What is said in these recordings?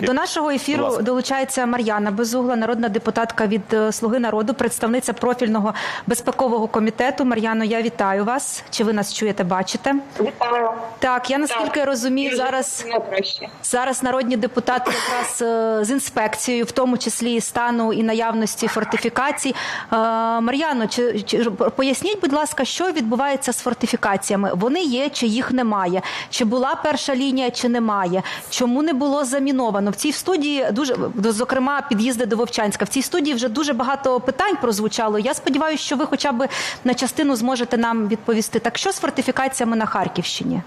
До нашого ефіру долучається Мар'яна Безугла, народна депутатка від е, Слуги народу, представниця профільного безпекового комітету. Мар'яно, я вітаю вас. Чи ви нас чуєте, бачите? Вітаю. Так, я наскільки Так. розумію, зараз зараз народні депутати якраз е, з інспекцією, в тому числі і стану і наявності фортифікацій. Е, Мар'яно, чи, чи поясніть, будь ласка, що відбувається з фортифікаціями? Вони є чи їх немає? Чи була перша лінія, чи немає? Чому не було заміновано? В цій студії дуже зокрема під'їзди до Вовчанська. В цій студії вже дуже багато питань прозвучало. Я сподіваюся, що ви хоча б на частину зможете нам відповісти. Так що з фортифікаціями на Харківщині?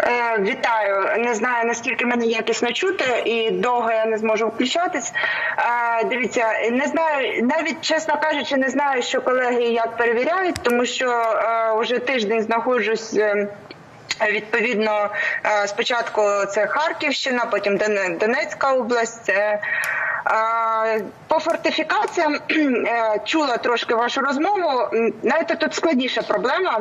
Е, вітаю. Не знаю наскільки мене якісно чути, і довго я не зможу включатись. Е, дивіться, не знаю, навіть чесно кажучи, не знаю, що колеги як перевіряють, тому що е, вже тиждень знаходжусь. Відповідно, е, спочатку це Харківщина, потім Донецька область. Е, е, По фортифікаціям е, чула трошки вашу розмову. Знаєте, тут складніша проблема.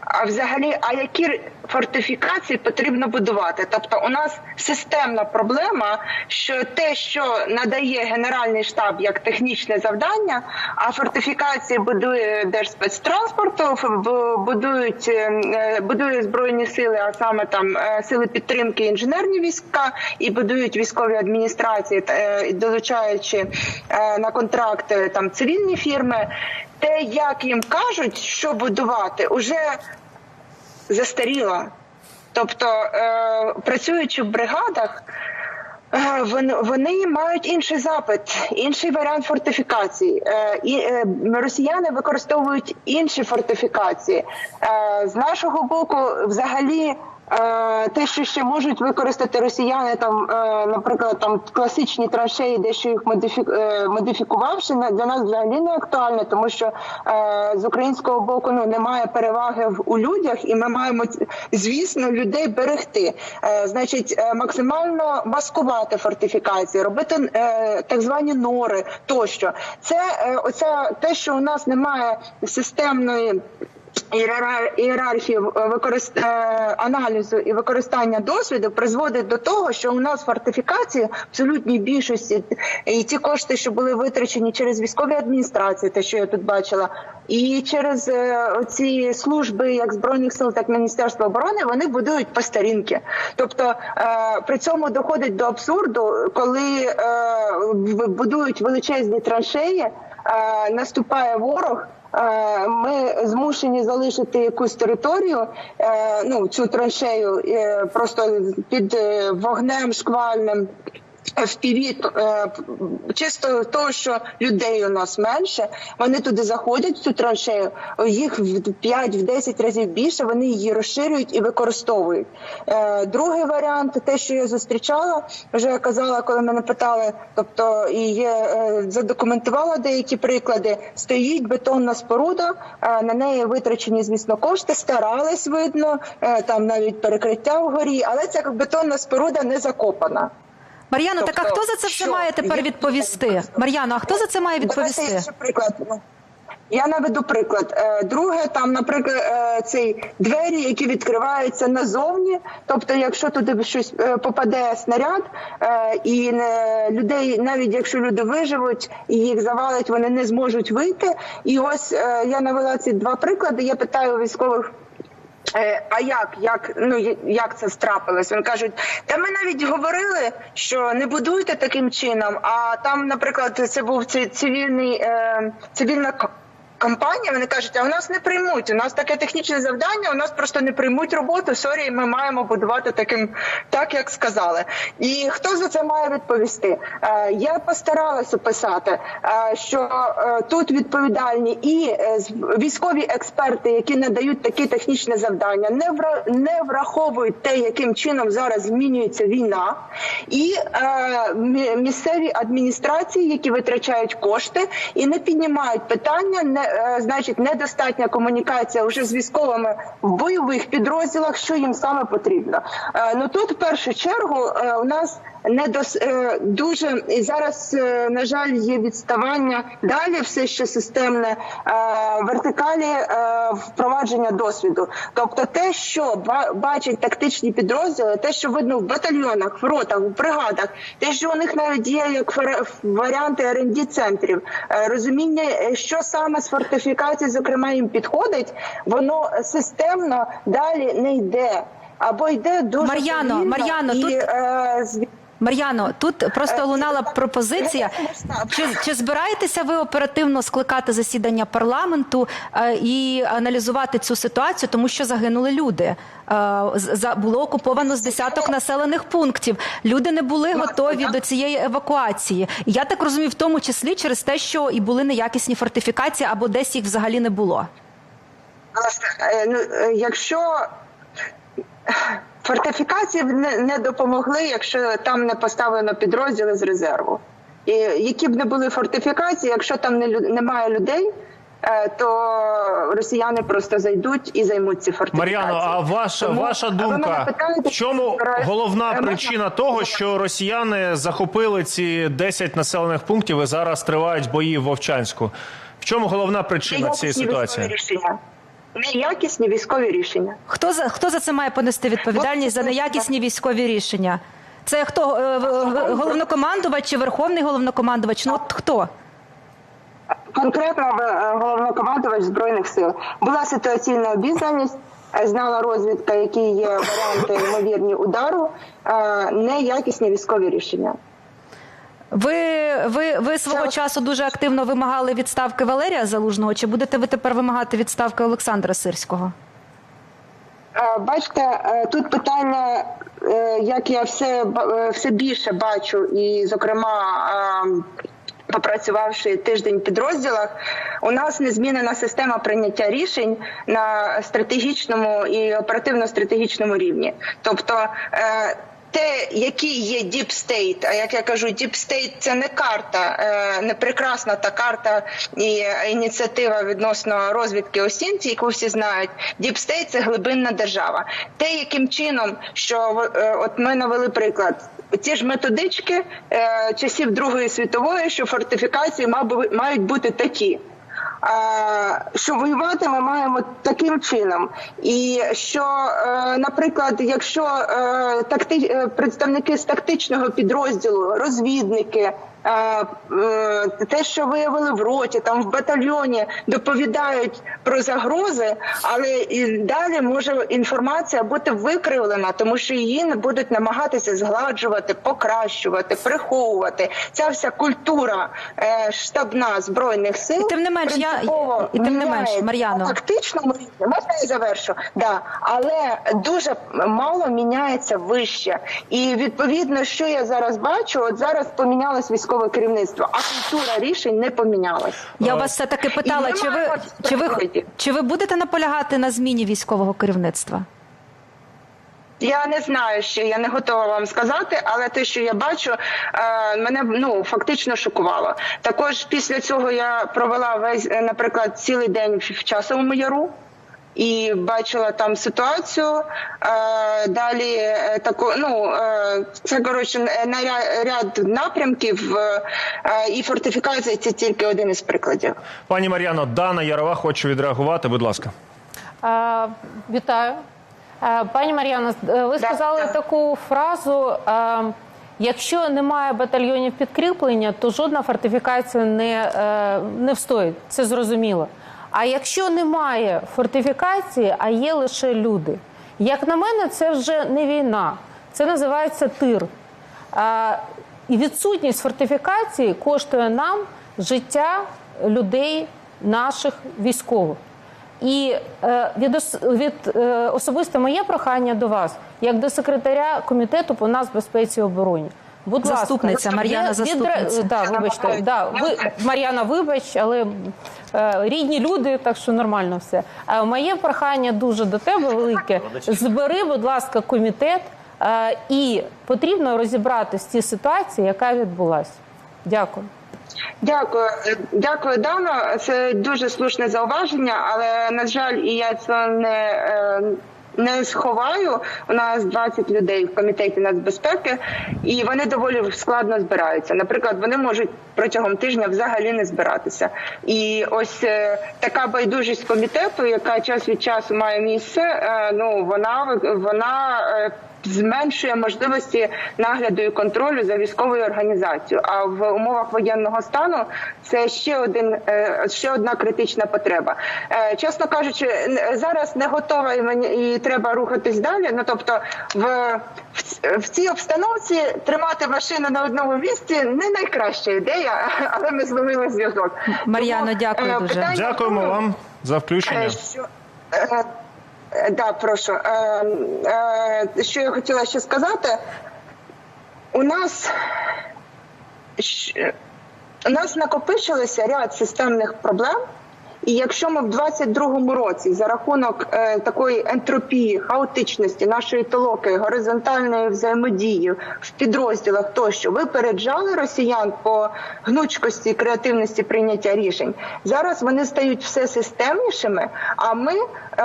А взагалі, а які фортифікації потрібно будувати? Тобто, у нас системна проблема, що те, що надає Генеральний штаб як технічне завдання, а фортифікації будує Держспецтранспорту, будують е, будує збройні сили, а саме там е, сили підтримки, інженерні війська, і будують військові адміністрації, е, долучаючи на контракти там цивільні фірми. Те, як їм кажуть, що будувати, уже застаріло. Тобто, е, працюючи в бригадах, е, вони, вони мають інший запит, інший варіант фортифікації. Е, е, росіяни використовують інші фортифікації. Е, з нашого боку, взагалі. Е, Те, що ще можуть використати росіяни, там, е, наприклад, там класичні траншеї, дещо їх е, модифікувавши, для нас взагалі не актуально, тому що з українського боку ну немає переваги у людях, і ми маємо звісно людей берегти. Значить, максимально маскувати фортифікації, робити так звані нори тощо. Це оця те, що у нас немає системної. Ієра- Ієрархії використ... е, аналізу і використання досвіду призводить до того, що у нас фортифікації абсолютній більшості і ті кошти, що були витрачені через військові адміністрації, те, що я тут бачила, і через е, ці служби, як збройних сил, так і Міністерства оборони, вони будують по старінки. Тобто е, при цьому доходить до абсурду, коли е, будують величезні траншеї, е, наступає ворог. Е, Ми змушені залишити якусь територію, е, ну цю траншею е, просто під вогнем шквальним. В піві чисто того, що людей у нас менше, вони туди заходять в цю траншею, їх в 5-10 разів більше, вони її розширюють і використовують. Е, Другий варіант, те, що я зустрічала, вже я казала, коли мене питали, тобто і є е, задокументувала деякі приклади. Стоїть бетонна споруда, е, на неї витрачені, звісно, кошти, старались видно, е, там навіть перекриття вгорі, але ця бетонна споруда не закопана. Мар'яно, так а Тобто, хто за це все має тепер відповісти? Мар'яно, а хто за це має Давайте відповісти? ще приклад. Я наведу приклад. Е, Друге, там, наприклад, е, цей двері, які відкриваються назовні. Тобто, якщо туди щось е, попаде снаряд, і людей, навіть якщо люди виживуть і їх завалить, вони не зможуть вийти. І ось я навела ці два приклади. Я питаю військових. Е, А як, як, ну як це страпилось? Вони кажуть, та ми навіть говорили, що не будуйте таким чином. А там, наприклад, це був цивільний е, цивільна компанія. Вони кажуть, а у нас не приймуть. У нас таке технічне завдання. У нас просто не приймуть роботу. Сорі, ми маємо будувати таким, так як сказали. І хто за це має відповісти? Е, Я постаралась описати, е, що е, тут відповідальні і військові експерти, які надають такі технічні завдання, не вра- не враховують те, яким чином зараз змінюється війна, і місцеві адміністрації, які витрачають кошти і не піднімають питання, не значить недостатня комунікація вже з військовими в бойових підрозділах, що їм саме потрібно. Е, ну тут в першу чергу е, у нас не дос е, дуже і зараз, е, на жаль, є відставання. Далі все ще системне е, вертикалі впровадження досвіду. Тобто, те, що ба- бачать тактичні підрозділи, те, що видно в батальйонах, в ротах, в бригадах, те, що у них навіть є як варіанти rd центрів, розуміння, що саме з фортифікації, зокрема, їм підходить, воно системно далі не йде. Або йде дуже Мар'яно, Мар'яно, тут- е, Мар'яно, тут просто лунала пропозиція. Чи, чи збираєтеся ви оперативно скликати засідання парламенту е, і аналізувати цю ситуацію, тому що загинули люди? Е, було окуповано з десяток населених пунктів. Люди не були готові до цієї евакуації. Я так розумію, в тому числі через те, що і були неякісні фортифікації, або десь їх взагалі не було. Е, ну, е, якщо фортифікації б не, допомогли, якщо там не поставлено підрозділи з резерву. І які б не були фортифікації, якщо там не, немає людей, е, то росіяни просто зайдуть і займуть ці фортифікації. Мар'яно, а ваша Тому- ваша думка питаєте, в чому головна збираюсь- причина того, що росіяни захопили ці 10 населених пунктів і зараз тривають бої в Вовчанську? В чому головна причина цієї ситуації? рішення. Неякісні військові рішення. Хто за хто за це має понести відповідальність за неякісні військові рішення? Це хто е, головнокомандувач чи верховний головнокомандувач? Ну от хто? Конкретно е, головнокомандувач збройних сил була ситуаційна обізнаність. е, Знала розвідка, які є варіанти ймовірні удару, неякісні військові рішення. Ви, ви, ви свого часу дуже активно вимагали відставки Валерія Залужного. Чи будете ви тепер вимагати відставки Олександра Сирського? Е, Бачите, е, тут питання, е, як я все, все більше бачу, і, зокрема, попрацювавши тиждень в підрозділах, у нас не змінена система прийняття рішень на стратегічному і оперативно-стратегічному рівні. Тобто, те, який є Deep State, а як я кажу, State – це не карта, е, не прекрасна та карта і е, ініціатива відносно розвідки осінці, яку всі знають. State – це глибинна держава. Те, яким чином, що е, от ми навели приклад. Ці ж методички е, часів Другої світової, що фортифікації мають бути такі. Що воювати ми маємо таким чином, і що, е, наприклад, якщо е, такти, е, представники з тактичного підрозділу, розвідники, те, що виявили в роті, там в батальйоні, доповідають про загрози, але і далі може інформація бути викривлена, тому що її не будуть намагатися згладжувати, покращувати, приховувати. Ця вся культура е, штабна збройних сил. І тим не менш, я- і тим не менш, Мар'яно. тактичному рівні, можна я завершу? Да. Але дуже мало міняється вище. І відповідно, що я зараз бачу, от зараз помінялось військове керівництво, а культура рішень не помінялась. Я вас все таки питала, чи ви, чи, ви, чи ви будете наполягати на зміні військового керівництва? Я не знаю ще, я не готова вам сказати, але те, що я бачу, е, мене ну фактично шокувало. Також після цього я провела весь, е, наприклад, цілий день в часовому яру. І бачила там ситуацію. Е, далі е, таку, ну е, це коротше на ряд напрямків, і фортифікація це тільки один із прикладів. Пані Мар'яно, Дана Ярова хоче відреагувати. Будь ласка. Е, Вітаю. Пані Мар'яна, е, ви Да, сказали да. таку фразу: е, якщо немає батальйонів підкріплення, то жодна фортифікація не, е, не встоїть. Це зрозуміло. А якщо немає фортифікації, а є лише люди, як на мене, це вже не війна, це називається тир. Е, І відсутність фортифікації коштує нам життя людей, наших військових. І е, від, від е, особисто моє прохання до вас, як до секретаря комітету по нацбезпеці і обороні. Будь Заступниця, ласка, Мар'яна, від- заступниця. Да, вибачте, да, ви, Мар'яна, вибач, але е, рідні люди, так що нормально все. Е, моє прохання дуже до тебе велике. Збери, будь ласка, комітет, е, і потрібно розібратися з цій ситуації, яка відбулася. Дякую. Дякую, дякую, Дано. Це дуже слушне зауваження, але на жаль, і я це не, е, не сховаю. У нас 20 людей в комітеті нацбезпеки, і вони доволі складно збираються. Наприклад, вони можуть протягом тижня взагалі не збиратися. І ось е, така байдужість комітету, яка час від часу має місце. е, ну вона вона. Зменшує можливості нагляду і контролю за військовою організацією. А в умовах воєнного стану це ще один е, ще одна критична потреба. Е, Чесно кажучи, зараз не готова і мені і треба рухатись далі. Ну тобто, в, в, в цій обстановці тримати машину на одному місці не найкраща ідея, але ми зловили зв'язок. Мар'яно, дякую е, дуже. питання Дякуємо вам за включення. Що, да, прошу. Е, е, що я хотіла ще сказати? У нас у нас накопичилися ряд системних проблем. І якщо ми в 22-му році за рахунок е, такої ентропії, хаотичності нашої толоки, горизонтальної взаємодії в підрозділах тощо випереджали росіян по гнучкості креативності прийняття рішень, зараз вони стають все системнішими. А ми е,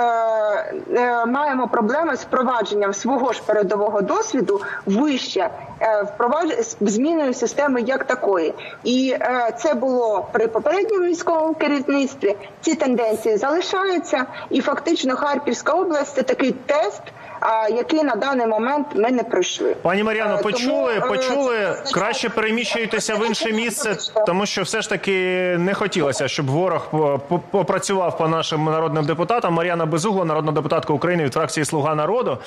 е, маємо проблеми з впровадженням свого ж передового досвіду вище е, зміною системи як такої. І е, це було при попередньому військовому керівництві. Ці тенденції залишаються, і фактично Харківська область це такий тест, а, який на даний момент ми не пройшли. Пані Мар'яно, Е, почули, тому, е, почули. це Краще переміщуйтеся в інше місце, тому що все ж таки не хотілося, щоб ворог по- по- попрацював по нашим народним депутатам. Мар'яна Безугла, народна депутатка України від фракції Слуга народу.